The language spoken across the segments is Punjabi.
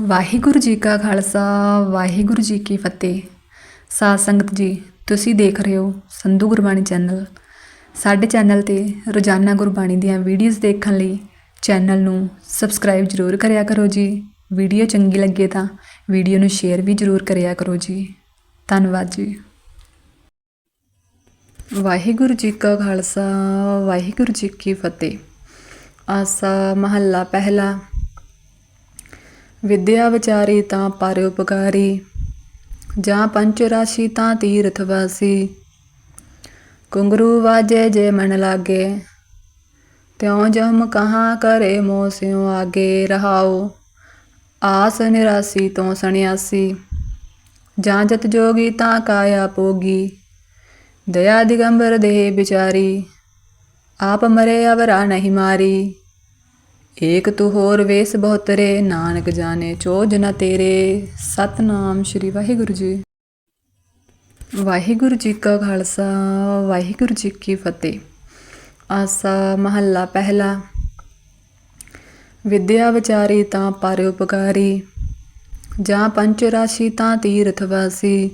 ਵਾਹਿਗੁਰੂ ਜੀ ਕਾ ਖਾਲਸਾ, ਵਾਹਿਗੁਰੂ ਜੀ ਕੀ ਫਤਿਹ। ਸਾਧ ਸੰਗਤ ਜੀ, ਤੁਸੀਂ ਦੇਖ ਰਹੇ ਹੋ ਸੰਧੂ ਗੁਰਬਾਣੀ ਚੈਨਲ। ਸਾਡੇ ਚੈਨਲ ਤੇ ਰੋਜ਼ਾਨਾ ਗੁਰਬਾਣੀ ਦੀਆਂ ਵੀਡੀਓਜ਼ ਦੇਖਣ ਲਈ ਚੈਨਲ ਨੂੰ ਸਬਸਕ੍ਰਾਈਬ ਜ਼ਰੂਰ ਕਰਿਆ ਕਰੋ ਜੀ। ਵੀਡੀਓ ਚੰਗੀ ਲੱਗੇ ਤਾਂ ਵੀਡੀਓ ਨੂੰ ਸ਼ੇਅਰ ਵੀ ਜ਼ਰੂਰ ਕਰਿਆ ਕਰੋ ਜੀ। ਧੰਨਵਾਦ ਜੀ। ਵਾਹਿਗੁਰੂ ਜੀ ਕਾ ਖਾਲਸਾ, ਵਾਹਿਗੁਰੂ ਜੀ ਕੀ ਫਤਿਹ। ਆਸਾ ਮਹੱਲਾ ਪਹਿਲਾ ਵਿਦਿਆ ਵਿਚਾਰੀ ਤਾਂ ਪਰ ਜਾਂ ਪੰਚ ਰਾਸ਼ੀ ਤਾਂ ਤੀਰਥ ਵਾਸੀ। ਕੁੰਗਰੂ ਵਾਜੇ ਜੇ ਮਨ ਲਾਗੇ, ਤਿਉ ਜਮ ਕਹਾਂ ਕਰੇ ਮੋ ਸਿਉ ਆਗੇ ਰਹਾਓ ਆਸ ਨਿਰਾਸੀ ਤੋਂ ਸਣਿਆਸੀ ਜਾਂ ਜਤ ਜੋਗੀ ਤਾਂ ਕਾਇਆ ਪੋਗੀ ਦਇਆ ਦਿਗੰਬਰ ਦੇਹ ਵਿਚਾਰੀ ਆਪ ਮਰੇ ਅਵਰਾ ਨਹੀਂ ਮਾਰੀ। ਏਕ ਤੂ ਹੋਰ ਵੇਸ ਬਹੁਤਰੇ, ਨਾਨਕ ਜਾਣੇ ਚੋਜ ਨ ਤੇਰੇ। ਸਤਨਾਮ ਸ਼੍ਰੀ ਵਾਹਿਗੁਰੂ ਜੀ। ਵਾਹਿਗੁਰੂ ਜੀ ਕਾ ਖਾਲਸਾ, ਵਾਹਿਗੁਰੂ ਜੀ ਕੀ ਫਤਿਹ। ਆਸਾ ਮਹੱਲਾ ਪਹਿਲਾ। ਵਿਦਿਆ ਵਿਚਾਰੀ ਤਾਂ ਪਰ ਉਪਕਾਰੀ, ਜਾਂ ਪੰਚ ਰਾਸ਼ੀ ਤਾਂ ਤੀਰਥ ਵਾਸੀ।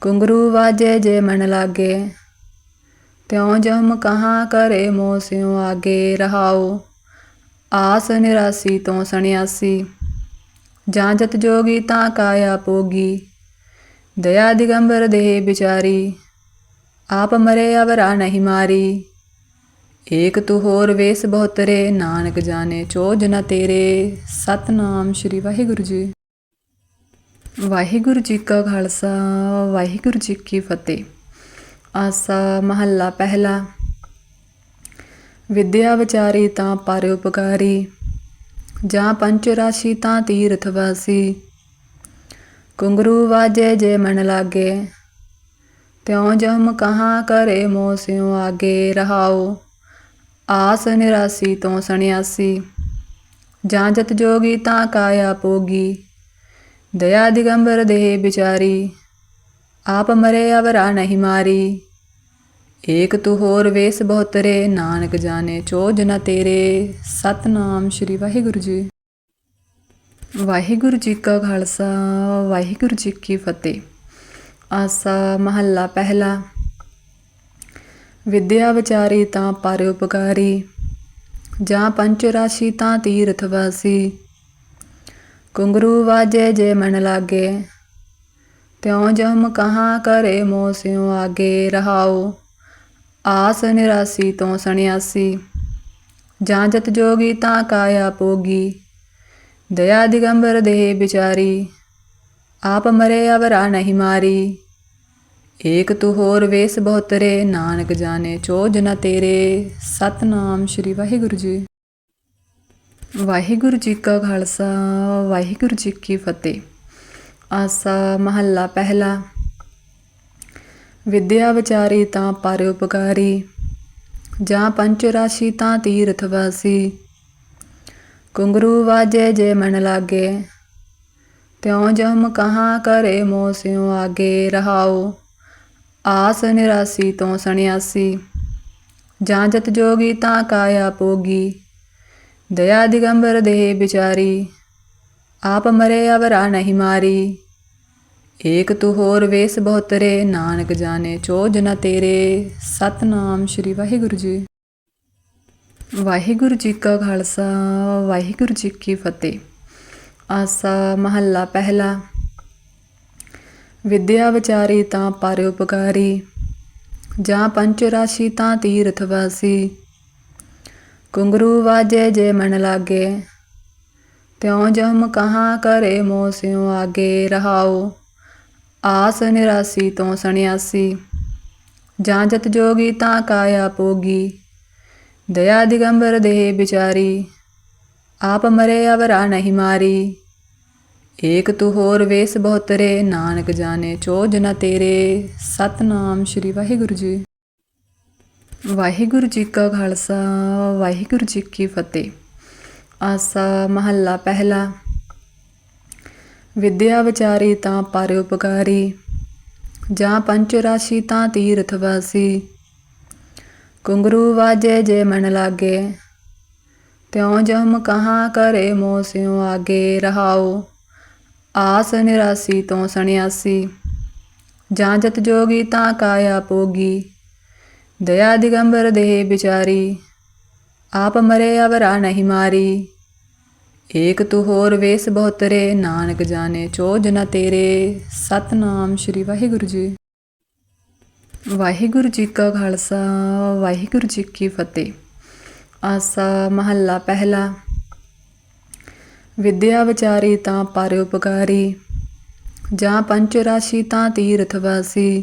ਕੁੰਗਰੂ ਵਾਜੇ ਜੇ ਮਨ ਲਾਗੇ, ਤਿਉ ਜਮ ਕਹਾਂ ਕਰੇ ਮੋ ਸਿਉ ਆਗੇ ਰਹਾਓ ਆਸ ਨਿਰਾਸੀ ਤੋਂ ਸਣਿਆਸੀ ਜਾਂ ਜਤ ਜੋਗੀ ਤਾਂ ਕਾਇਆ ਪੋਗੀ ਦਇਆ ਦਿਗੰਬਰ ਦੇਹ ਵਿਚਾਰੀ। ਆਪ ਮਰੇ ਅਵਰਾ ਨਹੀਂ ਮਾਰੀ। ਏਕ ਤੂ ਹੋਰ ਵੇਸ ਬਹੁਤਰੇ, ਨਾਨਕ ਜਾਣੇ ਚੋਜ ਨ ਤੇਰੇ। ਸਤਨਾਮ ਸ਼੍ਰੀ ਵਾਹਿਗੁਰੂ ਜੀ। ਵਾਹਿਗੁਰੂ ਜੀ ਕਾ ਖਾਲਸਾ, ਵਾਹਿਗੁਰੂ ਜੀ ਕੀ ਫਤਿਹ। ਆਸਾ ਮਹੱਲਾ ਪਹਿਲਾ। ਵਿਦਿਆ ਵਿਚਾਰੀ ਤਾਂ ਪਰ ਜਾਂ ਪੰਚ ਰਾਸ਼ੀ ਤਾਂ ਤੀਰਥ ਵਾਸੀ। ਕੁੰਗਰੂ ਵਾਜੇ ਜੇ ਮਨ ਲਾਗੇ, ਤਿਉ ਜਮ ਕਹਾਂ ਕਰੇ ਮੋ ਸਿਉ ਆਗੇ ਰਹਾਓ ਆਸ ਨਿਰਾਸੀ ਤੋਂ ਸਣਿਆਸੀ ਜਾਂ ਜਤ ਜੋਗੀ ਤਾਂ ਕਾਇਆ ਪੋਗੀ ਦਇਆ ਦਿਗੰਬਰ ਦੇਹ ਵਿਚਾਰੀ ਆਪ ਮਰੇ ਅਵਰਾ ਨਹੀਂ ਮਾਰੀ। ਏਕ ਤੂ ਹੋਰ ਵੇਸ ਬਹੁਤਰੇ, ਨਾਨਕ ਜਾਣੇ ਚੋਜ ਨ ਤੇਰੇ। ਸਤਨਾਮ ਸ਼੍ਰੀ ਵਾਹਿਗੁਰੂ ਜੀ। ਵਾਹਿਗੁਰੂ ਜੀ ਕਾ ਖਾਲਸਾ, ਵਾਹਿਗੁਰੂ ਜੀ ਕੀ ਫਤਿਹ। ਆਸਾ ਮਹੱਲਾ ਪਹਿਲਾ। ਵਿਦਿਆ ਵਿਚਾਰੀ ਤਾਂ ਪਰ ਜਾਂ ਪੰਚ ਰਾਸ਼ੀ ਤਾਂ ਤੀਰਥ ਵਾਸੀ। ਕੁੰਗਰੂ ਵਾਜੇ ਜੇ ਮਨ ਲਾਗੇ, ਤਿਉ ਜਮ ਕਹਾਂ ਕਰੇ ਮੋ ਸਿਉ ਆਗੇ ਰਹਾਓ ਆਸ ਨਿਰਾਸੀ ਤੋਂ ਸਣਿਆਸੀ ਜਾਂ ਜਤ ਜੋਗੀ ਤਾਂ ਕਾਇਆ ਪੋਗੀ ਦਇਆ ਦਿਗੰਬਰ ਦੇਹ ਵਿਚਾਰੀ, ਆਪ ਮਰੇ ਅਵਰਾ ਨਹੀਂ ਮਾਰੀ। ਏਕ ਤੂ ਹੋਰ ਵੇਸ ਬਹੁਤਰੇ, ਨਾਨਕ ਜਾਣੇ ਚੋਜ ਨ ਤੇਰੇ। ਸਤਨਾਮ ਸ਼੍ਰੀ ਵਾਹਿਗੁਰੂ ਜੀ। ਵਾਹਿਗੁਰੂ ਜੀ ਕਾ ਖਾਲਸਾ, ਵਾਹਿਗੁਰੂ ਜੀ ਕੀ ਫਤਿਹ। ਆਸਾ ਮਹੱਲਾ ਪਹਿਲਾ। ਵਿਦਿਆ ਵਿਚਾਰੀ ਤਾਂ ਪਰ ਜਾਂ ਪੰਚ ਰਾਸ਼ੀ ਤਾਂ ਤੀਰਥ ਵਾਸੀ। ਕੁੰਗਰੂ ਵਾਜੇ ਜੇ ਮਨ ਲਾਗੇ, ਤਿਉ ਜਮ ਕਹਾਂ ਕਰੇ ਮੋ ਸਿਉ ਆਗੇ ਰਹਾਓ ਆਸ ਨਿਰਾਸੀ ਤੋਂ ਸਣਿਆਸੀ ਜਾਂ ਜਤ ਜੋਗੀ ਤਾਂ ਕਾਇਆ ਪੋਗੀ ਦਇਆ ਦਿਗੰਬਰ ਦੇਹ ਵਿਚਾਰੀ ਆਪ ਮਰੇ ਅਵਰਾ ਨਹੀਂ ਮਾਰੀ। ਏਕ ਤੂ ਹੋਰ ਵੇਸ ਬਹੁਤਰੇ, ਨਾਨਕ ਜਾਣੇ ਚੋਜ ਨ ਤੇਰੇ। ਸਤਨਾਮ ਸ਼੍ਰੀ ਵਾਹਿਗੁਰੂ ਜੀ। ਵਾਹਿਗੁਰੂ ਜੀ ਕਾ ਖਾਲਸਾ, ਵਾਹਿਗੁਰੂ ਜੀ ਕੀ ਫਤਿਹ। ਆਸਾ ਮਹੱਲਾ ਪਹਿਲਾ। ਵਿਦਿਆ ਵਿਚਾਰੀ ਤਾਂ ਪਰ ਉਪਕਾਰੀ, ਜਾਂ ਪੰਚ ਰਾਸ਼ੀ ਤਾਂ ਤੀਰਥ ਵਾਸੀ। ਕੁੰਗਰੂ ਵਾਜੇ ਜੇ ਮਨ ਲਾਗੇ, ਤਿਉ ਜਮ ਕਹਾਂ ਕਰੇ ਮੋ ਸਿਉ ਆਗੇ ਰਹਾਓ ਆਸ ਨਿਰਾਸੀ ਤੋਂ ਸਣਿਆਸੀ ਜਾਂ ਜਤ ਜੋਗੀ ਤਾਂ ਕਾਇਆ ਪੋਗੀ ਦਇਆ ਦਿਗੰਬਰ ਦੇਹ ਵਿਚਾਰੀ, ਆਪ ਮਰੇ ਅਵਰਾ ਨਹੀਂ ਮਾਰੀ। ਏਕ ਤੂ ਹੋਰ ਵੇਸ ਬਹੁਤਰੇ, ਨਾਨਕ ਜਾਣੇ ਚੋਜ ਨ ਤੇਰੇ। ਸਤਨਾਮ ਸ਼੍ਰੀ ਵਾਹਿਗੁਰੂ ਜੀ। ਵਾਹਿਗੁਰੂ ਜੀ ਕਾ ਖਾਲਸਾ, ਵਾਹਿਗੁਰੂ ਜੀ ਕੀ ਫਤਿਹ। ਆਸਾ ਮਹੱਲਾ ਪਹਿਲਾ। ਵਿਦਿਆ ਵਿਚਾਰੀ ਤਾਂ ਪਰ ਜਾਂ ਪੰਚ ਰਾਸ਼ੀ ਤਾਂ ਤੀਰਥ ਵਾਸੀ। ਕੁੰਗਰੂ ਵਾਜੇ ਜੇ ਮਨ ਲਾਗੇ, ਤਿਉ ਜਮ ਕਹਾਂ ਕਰੇ ਮੋ ਸਿਉ ਆਗੇ ਰਹਾਓ ਆਸ ਨਿਰਾਸੀ ਤੋਂ ਸਣਿਆਸੀ ਜਾਂ ਜਤ ਜੋਗੀ ਤਾਂ ਕਾਇਆ ਪੋਗੀ ਦਇਆ ਦਿਗੰਬਰ ਦੇਹ ਵਿਚਾਰੀ ਆਪ ਮਰੇ ਅਵਰਾ ਨਹੀਂ ਮਾਰੀ। ਏਕ ਤੂ ਹੋਰ ਵੇਸ ਬਹੁਤਰੇ, ਨਾਨਕ ਜਾਣੇ ਚੋਜ ਨ ਤੇਰੇ। ਸਤਨਾਮ ਸ੍ਰੀ ਵਾਹਿਗੁਰੂ ਜੀ। ਵਾਹਿਗੁਰੂ ਜੀ ਕਾ ਖਾਲਸਾ, ਵਾਹਿਗੁਰੂ ਜੀ ਕੀ ਫਤਿਹ। ਆਸਾ ਮਹੱਲਾ ਪਹਿਲਾ। ਵਿਦਿਆ ਵਿਚਾਰੀ ਤਾਂ ਪਰ ਜਾਂ ਪੰਚ ਰਾਸ਼ੀ ਤਾਂ ਤੀਰਥ ਵਾਸੀ।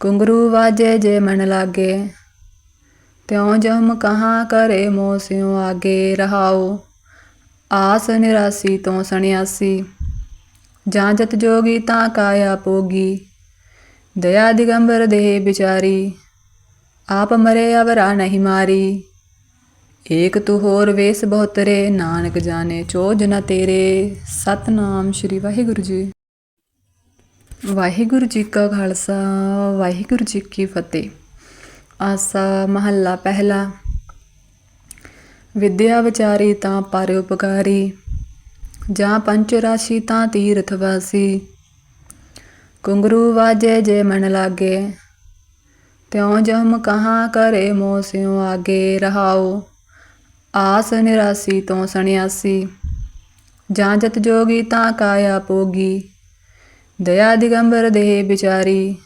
ਕੁੰਗਰੂ ਵਾਜੇ ਜੇ ਮਨ ਲਾਗੇ, ਤਿਉ ਜਮ ਕਹਾਂ ਕਰੇ ਮੋ ਸਿਉ ਆਗੇ ਰਹਾਓ। ਆਸ ਨਿਰਾਸੀ ਤੋਂ ਸਣਿਆਸੀ ਜਾਂ ਜਤ ਜੋਗੀ ਤਾਂ ਕਾਇਆ ਪੋਗੀ ਦਇਆ ਦਿਗੰਬਰ ਦੇਹ ਵਿਚਾਰੀ, ਆਪ ਮਰੇ ਅਵਰਾ ਨਹੀਂ ਮਾਰੀ। ਏਕ ਤੂ ਹੋਰ ਵੇਸ ਬਹੁਤਰੇ, ਨਾਨਕ ਜਾਣੇ ਚੋਜ ਨ ਤੇਰੇ। ਸਤਨਾਮ ਸ੍ਰੀ ਵਾਹਿਗੁਰੂ ਜੀ। ਵਾਹਿਗੁਰੂ ਜੀ ਕਾ ਖਾਲਸਾ, ਵਾਹਿਗੁਰੂ ਜੀ ਕੀ ਫਤਿਹ। ਆਸਾ ਮਹੱਲਾ ਪਹਿਲਾ। ਵਿਦਿਆ ਵਿਚਾਰੀ ਤਾਂ ਪਰਉਪਕਾਰੀ ਜਾਂ ਪੰਚ ਰਾਸ਼ੀ ਤਾਂ ਤੀਰਥ ਵਾਸੀ। ਕੁੰਗਰੂ ਵਾਜੇ ਜੇ ਮਨ ਲਾਗੇ, ਤਿਉ ਜਮ ਕਹਾਂ ਕਰੇ ਮੋ ਸਿਉ ਆਗੇ ਰਹਾਓ ਆਸ ਨਿਰਾਸੀ ਤੋਂ ਸਣਿਆਸੀ ਜਾਂ ਜਤ ਜੋਗੀ ਤਾਂ ਕਾਇਆ ਪੋਗੀ ਦਇਆ ਦਿਗੰਬਰ ਦੇਹ ਵਿਚਾਰੀ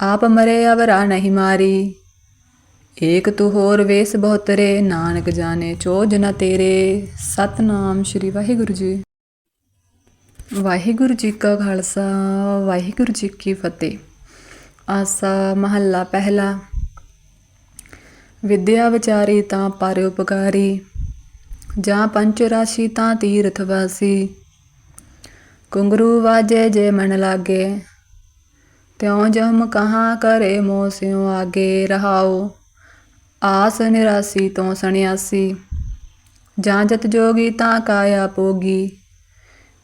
ਆਪ ਮਰੇ ਅਵਰਾ ਨਹੀਂ ਮਾਰੀ। ਏਕ ਤੂ ਹੋਰ ਵੇਸ ਬਹੁਤਰੇ, ਨਾਨਕ ਜਾਣੇ ਚੋਜ ਨ ਤੇਰੇ। ਸਤਨਾਮ ਸ੍ਰੀ ਵਾਹਿਗੁਰੂ ਜੀ। ਵਾਹਿਗੁਰੂ ਜੀ ਕਾ ਖਾਲਸਾ, ਵਾਹਿਗੁਰੂ ਜੀ ਕੀ ਫਤਿਹ। ਆਸਾ ਮਹੱਲਾ ਪਹਿਲਾ। ਵਿਦਿਆ ਵਿਚਾਰੀ ਤਾਂ ਪਰ ਉਪਕਾਰੀ, ਜਾਂ ਪੰਚ ਰਾਸ਼ੀ ਤਾਂ ਤੀਰਥ ਵਾਸੀ। ਕੁੰਗਰੂ ਵਾਜੇ ਜੇ ਮਨ ਲਾਗੇ, ਤਿਉ ਜਮ ਕਹਾਂ ਕਰੇ ਮੋ ਸਿਉ ਆਗੇ ਰਹਾਓ ਆਸ ਨਿਰਾਸੀ ਤੋਂ ਸਣਿਆਸੀ ਜਾਂ ਜਤ ਜੋਗੀ ਤਾਂ ਕਾਇਆ ਪੋਗੀ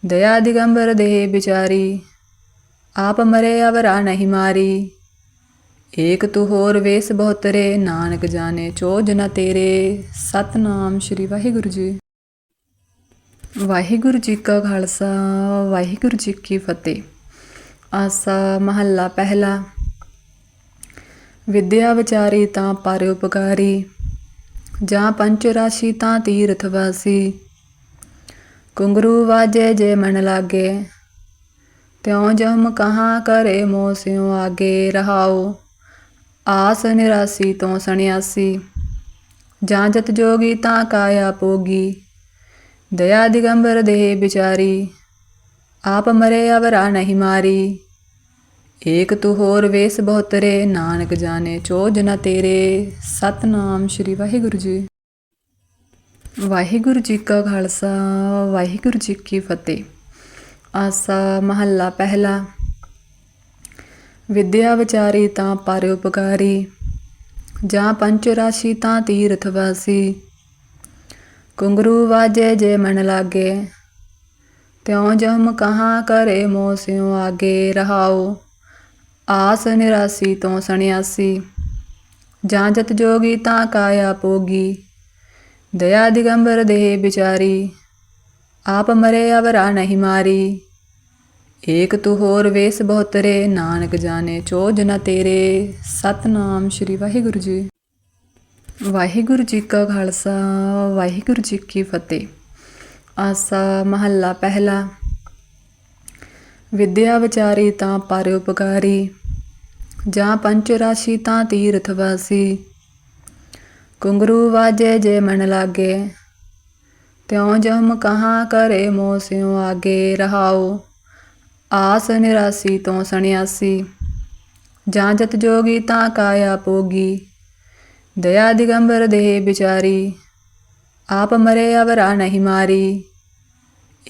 ਦਇਆ ਦਿਗੰਬਰ ਦੇਹ ਵਿਚਾਰੀ। ਆਪ ਮਰੇ ਅਵਰਾ ਨਹੀਂ ਮਾਰੀ। ਏਕ ਤੂ ਹੋਰ ਵੇਸ ਬਹੁਤਰੇ, ਨਾਨਕ ਜਾਣੇ ਚੋਜ ਨ ਤੇਰੇ। ਸਤਨਾਮ ਸ੍ਰੀ ਵਾਹਿਗੁਰੂ ਜੀ। ਵਾਹਿਗੁਰੂ ਜੀ ਕਾ ਖਾਲਸਾ, ਵਾਹਿਗੁਰੂ ਜੀ ਕੀ ਫਤਿਹ। ਆਸਾ ਮਹੱਲਾ ਪਹਿਲਾ। ਵਿਦਿਆ ਵਿਚਾਰੀ ਤਾਂ ਪਰ ਜਾਂ ਪੰਚ ਰਾਸ਼ੀ ਤਾਂ ਤੀਰਥ ਵਾਸੀ। ਕੁੰਗਰੂ ਵਾਜੇ ਜੇ ਮਨ ਲਾਗੇ, ਤਿਉ ਜਮ ਕਹਾਂ ਕਰੇ ਮੋ ਸਿਉ ਆਗੇ ਰਹਾਓ ਆਸ ਨਿਰਾਸੀ ਤੋਂ ਸਣਿਆਸੀ ਜਾਂ ਜਤ ਜੋਗੀ ਤਾਂ ਕਾਇਆ ਪੋਗੀ ਦਇਆ ਦਿਗੰਬਰ ਦੇਹ ਵਿਚਾਰੀ ਆਪ ਮਰੇ ਅਵਰਾ ਨਹੀਂ ਮਾਰੀ। ਏਕ ਤੂ ਹੋਰ ਵੇਸ ਬਹੁਤਰੇ, ਨਾਨਕ ਜਾਣੇ ਚੋਜ ਨ ਤੇਰੇ। ਸਤਨਾਮ ਸ੍ਰੀ ਵਾਹਿਗੁਰੂ ਜੀ। ਵਾਹਿਗੁਰੂ ਜੀ ਕਾ ਖਾਲਸਾ, ਵਾਹਿਗੁਰੂ ਜੀ ਕੀ ਫਤਿਹ। ਆਸਾ ਮਹੱਲਾ ਪਹਿਲਾ। ਵਿਦਿਆ ਵਿਚਾਰੀ ਤਾਂ ਪਰ ਉਪਕਾਰੀ, ਜਾਂ ਪੰਚ ਰਾਸ਼ੀ ਤਾਂ ਤੀਰਥ ਵਾਸੀ। ਕੁੰਗਰੂ ਵਾਜੇ ਜੇ ਮਨ ਲਾਗੇ, ਤਿਉ ਜਮ ਕਹਾਂ ਕਰੇ ਮੋ ਸਿਉ ਆਗੇ ਰਹਾਓ ਆਸ ਨਿਰਾਸੀ ਤੋਂ ਸਣਿਆਸੀ ਜਾਂ ਜਤ ਜੋਗੀ ਤਾਂ ਕਾਇਆ ਪੋਗੀ ਦਇਆ ਦਿਗੰਬਰ ਦੇਹ ਵਿਚਾਰੀ। ਆਪ ਮਰੇ ਅਵਰਾ ਨਹੀਂ ਮਾਰੀ। ਏਕ ਤੂ ਹੋਰ ਵੇਸ ਬਹੁਤਰੇ, ਨਾਨਕ ਜਾਣੇ ਚੋਜ ਨ ਤੇਰੇ। ਸਤਨਾਮ ਸ੍ਰੀ ਵਾਹਿਗੁਰੂ ਜੀ। ਵਾਹਿਗੁਰੂ ਜੀ ਕਾ ਖਾਲਸਾ, ਵਾਹਿਗੁਰੂ ਜੀ ਕੀ ਫਤਿਹ। ਆਸਾ ਮਹੱਲਾ ਪਹਿਲਾ। ਵਿਦਿਆ ਵਿਚਾਰੀ ਤਾਂ ਪਰ ਉਪਕਾਰੀ। ਜਾਂ ਪੰਚ ਰਾਸ਼ੀ ਤਾਂ ਤੀਰਥ ਵਾਸੀ। ਕੁੰਗਰੂ ਵਾਜੇ ਜੇ ਮਨ ਲਾਗੇ, ਤਿਉ ਜਮ ਕਹਾਂ ਕਰੇ ਮੋ ਸਿਉ ਆਗੇ ਰਹਾਓ ਆਸ ਨਿਰਾਸੀ ਤੋਂ ਸਣਿਆਸੀ ਜਾਂ ਜਤ ਜੋਗੀ ਤਾਂ ਕਾਇਆ ਪੋਗੀ ਦਇਆ ਦਿਗੰਬਰ ਦੇਹ ਵਿਚਾਰੀ ਆਪ ਮਰੇ ਅਵਰਾ ਨਹੀਂ ਮਾਰੀ।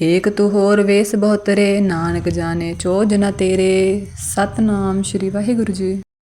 ਏਕ ਤੂ ਹੋਰ ਵੇਸ ਬਹੁਤਰੇ ਨਾਨਕ ਜਾਣੇ ਚੋ ਜਨਾ ਤੇਰੇ। ਸਤਨਾਮ ਸ੍ਰੀ ਵਾਹਿਗੁਰੂ ਜੀ।